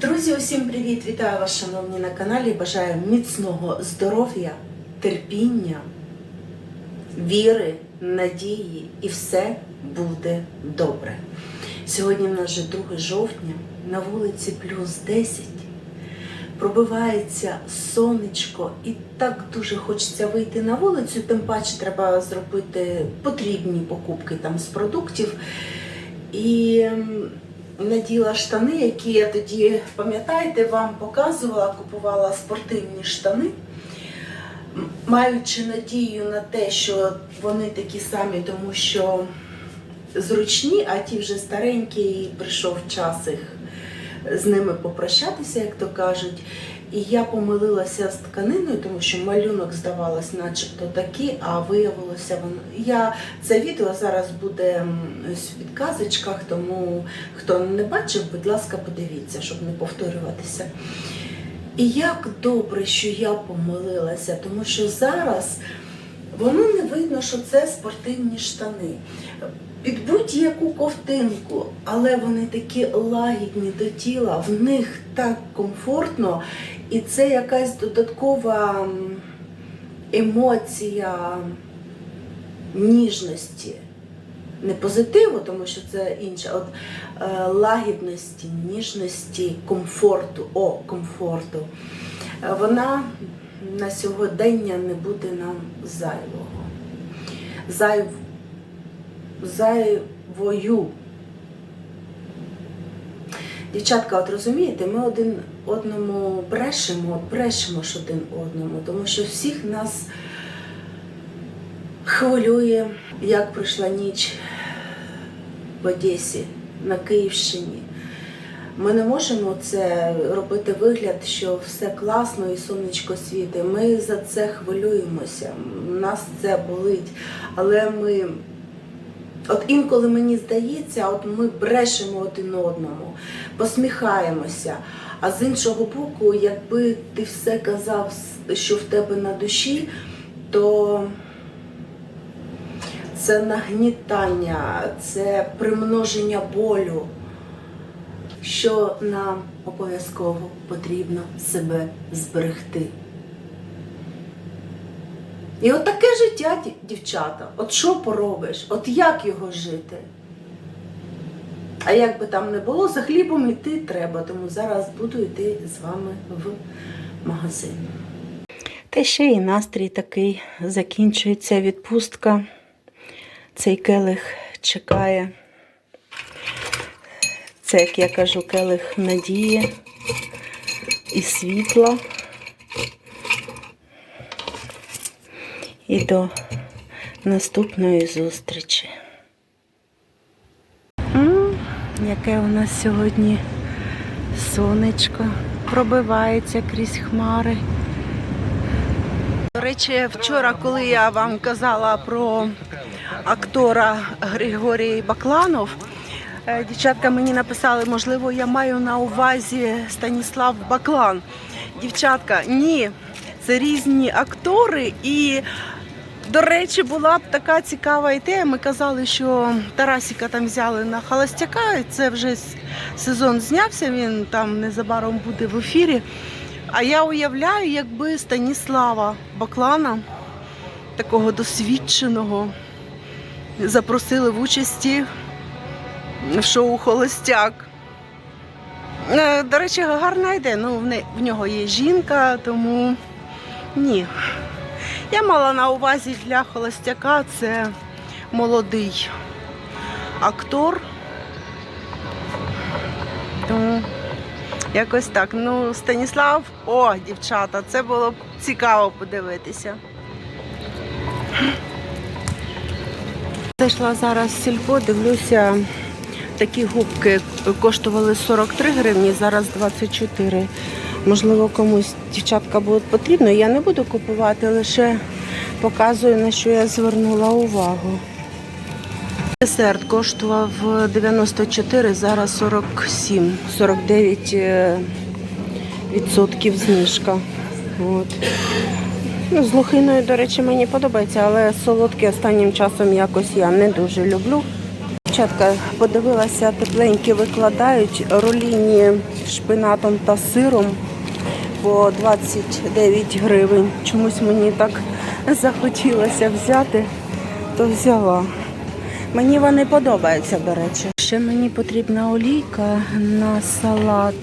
Друзі, усім привіт! Вітаю вас, шановні на каналі. Бажаю міцного здоров'я, терпіння, віри, надії і все буде добре. Сьогодні в нас вже 2 жовтня, на вулиці плюс 10. Пробивається сонечко, і так дуже хочеться вийти на вулицю, тим паче треба зробити потрібні покупки там з продуктів. І наділа штани, які я тоді, пам'ятаєте, вам показувала, купувала спортивні штани, маючи надію на те, що вони такі самі, тому що зручні, а ті вже старенькі, і прийшов час їх з ними попрощатися, як то кажуть. І я помилилася з тканиною, тому що малюнок здавалось, начебто такий, а виявилося воно. Я це відео зараз буде в підказочках, тому хто не бачив, будь ласка, подивіться, щоб не повторюватися. І як добре, що я помилилася, тому що зараз воно не видно, що це спортивні штани. Під будь-яку ковтинку, але вони такі лагідні до тіла, в них так комфортно, і це якась додаткова емоція ніжності. Не позитиву, тому що це інше, от е, лагідності, ніжності, комфорту, о, комфорту. Е, Вона на сьогодення не буде нам зайвого. Зайв, зайвою. Дівчатка, от розумієте, ми один одному брешемо, брешемо ж один одному, тому що всіх нас хвилює, як пройшла ніч в Одесі, на Київщині. Ми не можемо це робити вигляд, що все класно і сонечко світить. Ми за це хвилюємося, нас це болить. Але ми, от інколи мені здається, от ми брешемо один одному, посміхаємося. А з іншого боку, якби ти все казав, що в тебе на душі, то це нагнітання, це примноження болю, що нам обов'язково потрібно себе зберегти. І от таке життя, дівчата. От що поробиш? От як його жити? А як би там не було, за хлібом йти треба, тому зараз буду йти з вами в магазин. Та ще і настрій такий закінчується відпустка. Цей келих чекає. Це, як я кажу, келих надії і світла. І до наступної зустрічі. М, Яке у нас сьогодні сонечко пробивається крізь хмари. До речі, вчора, коли я вам казала про актора Григорій Бакланов, дівчатка мені написали, можливо, я маю на увазі Станіслав Баклан. Дівчатка, ні, це різні актори і. До речі, була б така цікава ідея. Ми казали, що Тарасіка там взяли на холостяка. Це вже сезон знявся. Він там незабаром буде в ефірі. А я уявляю, якби Станіслава Баклана, такого досвідченого, запросили в участі в шоу Холостяк. Е, До речі, гарна ідея. Ну, в нього є жінка, тому ні. Я мала на увазі для холостяка це молодий актор. Тому якось так. Ну, Станіслав, о, дівчата, це було б цікаво подивитися. Зайшла зараз в сільпо, дивлюся, такі губки коштували 43 гривні, зараз 24. Можливо, комусь дівчатка буде потрібно. Я не буду купувати, лише показую, на що я звернула увагу. Десерт коштував 94, зараз 47, 49 е, відсотків знижка. От. Ну, з лохиною, до речі, мені подобається, але солодке останнім часом якось я не дуже люблю. Дівчатка, подивилася, тепленькі викладають роліні шпинатом та сиром по 29 гривень. Чомусь мені так захотілося взяти, то взяла. Мені вони подобаються, до речі. Ще мені потрібна олійка на салат.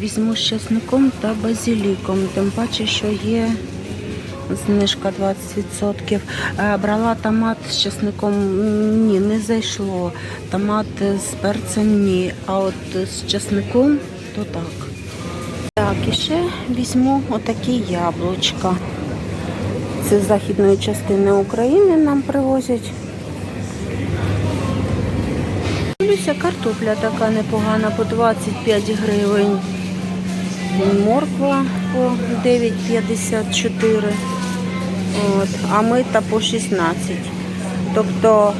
Візьму з чесником та базиліком. Тим паче, що є знижка 20%. Е, Брала томат з чесником, ні, не зайшло. Томат з перцем ні. А от з чесником то так. Так, і ще візьму отакі яблучка. Це з західної частини України нам привозять. Дивлюся, картопля така непогана по 25 гривень. Морква по 9,54. От, а мита по 16. Тобто,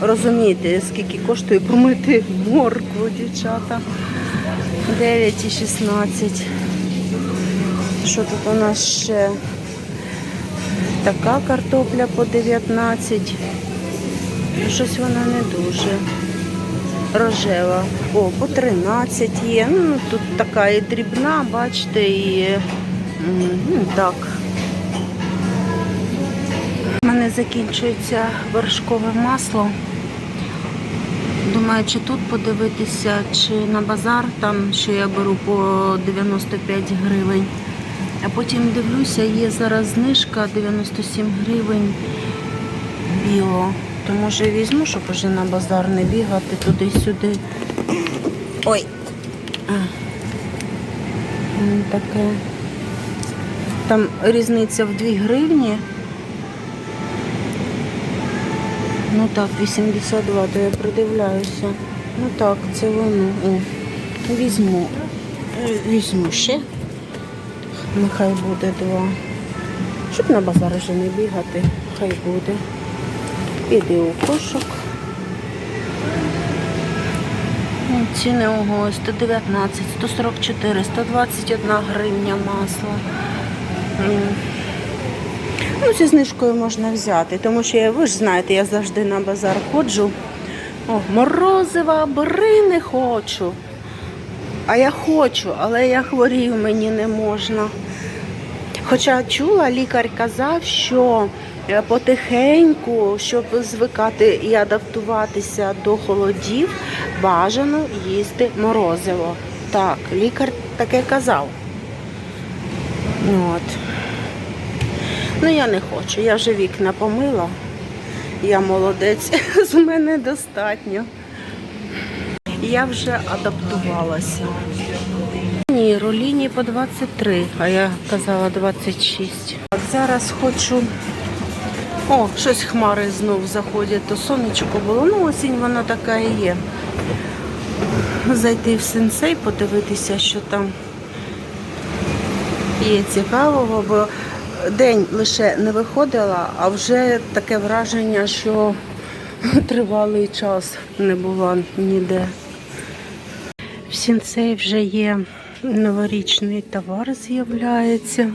розумієте, скільки коштує помити моркву, дівчата. 9,16. Що тут у нас ще? Така картопля по 19. Щось вона не дуже рожева. О, по 13 є. Ну, тут така і дрібна, бачите, і ну, так. Закінчується вершкове масло. Думаю, чи тут подивитися, чи на базар, там, що я беру по 95 гривень. А потім дивлюся, є зараз знижка 97 гривень біло. То може візьму, щоб уже на базар не бігати туди-сюди. Ой. Таке. Там різниця в 2 гривні. Ну так, 82, то я придивляюся. Ну так, це воно. О, візьму. Е, Візьму ще. Нехай буде два. Щоб на базар вже не бігати, хай буде. Іди у кошик. Ну, Ціни ого, 119, 144, 121 гривня масла. Ну, зі знижкою можна взяти, тому що ви ж знаєте, я завжди на базар ходжу. О, морозива, бери не хочу. А я хочу, але я хворію, мені не можна. Хоча чула, лікар казав, що е, потихеньку, щоб звикати і адаптуватися до холодів, бажано їсти морозиво. Так, лікар таке казав. От. Ну я не хочу, я вже вікна помила. Я молодець, з мене достатньо. Я вже адаптувалася. Ні, роліні по 23, а я казала 26. Так, зараз хочу. О, щось хмари знов заходять, то сонечко було. Ну, осінь вона така і є. Зайти в сенсей, подивитися, що там є цікавого, бо день лише не виходила, а вже таке враження, що тривалий час не була ніде. В сінцей вже є новорічний товар з'являється.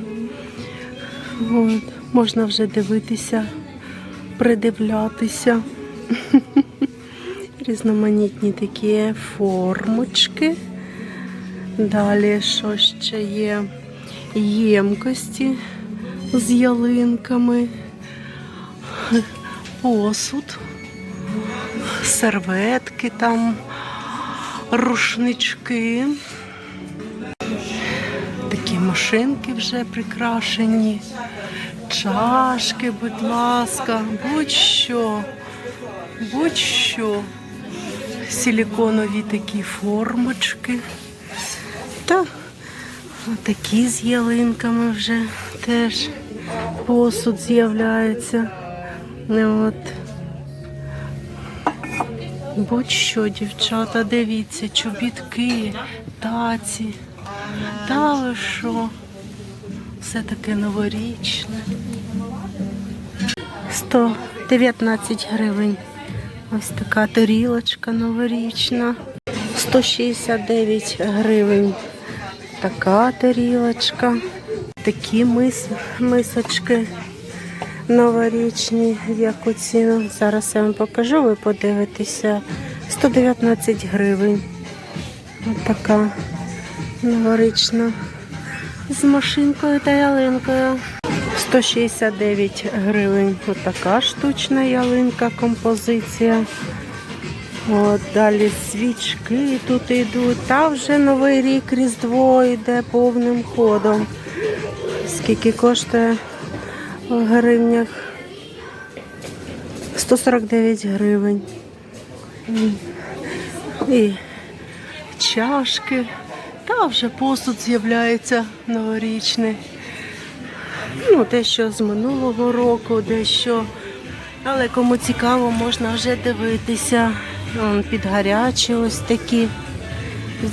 От, можна вже дивитися, придивлятися. Різноманітні такі формочки. Далі що ще є? Ємкості з ялинками, посуд, серветки там, рушнички. Такі машинки вже прикрашені, чашки, будь ласка, будь-що, будь-що. Силіконові такі формочки. Та такі з ялинками вже теж посуд з'являється. От. Будь-що, дівчата, дивіться, чобітки, таці. Та ви що? Все таке новорічне. 119 гривень. Ось така тарілочка новорічна. 169 гривень. Така тарілочка. Такі мис, мисочки. новорічні, в яку ціну. Зараз я вам покажу, ви подивитеся. 119 гривень. Ось така новорічна. З машинкою та ялинкою. 169 гривень. Ось така штучна ялинка, композиція. От, далі свічки тут йдуть. Та вже новий рік Різдво йде повним ходом. Скільки коштує в гривнях? 149 гривень. І чашки. Та вже посуд з'являється новорічний. Ну, дещо з минулого року, дещо. Але кому цікаво, можна вже дивитися. Під гарячі ось такі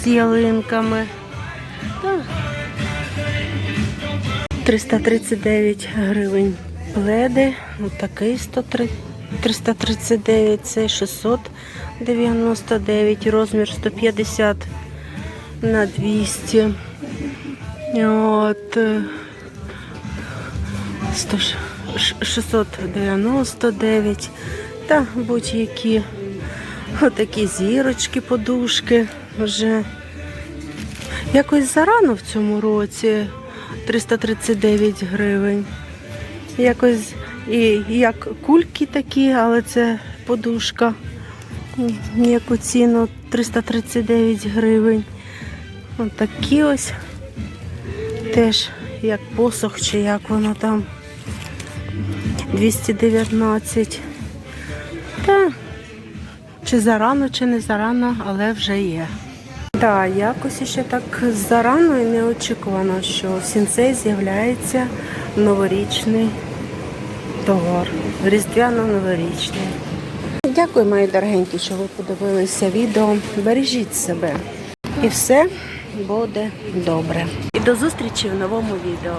з ялинками. Та 339 гривень пледи. Ось такий 103 339, це 699, розмір 150 на 200. От. е, 100 ш- ш- 699 та будь-які отакі зірочки, подушки вже. Якось зарано в цьому році 339 гривень. Якось і як кульки такі, але це подушка. Яку ціну 339 гривень. Ось такі ось теж як посох, чи як воно там 219. Та чи зарано, чи не зарано, але вже є. Так, якось ще так зарано і неочікувано, що в сінцей з'являється новорічний товар. Різдвяно-новорічний. Дякую, мої дорогенькі, що ви подивилися відео. Бережіть себе. І все буде добре. І до зустрічі в новому відео.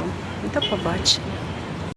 До побачення.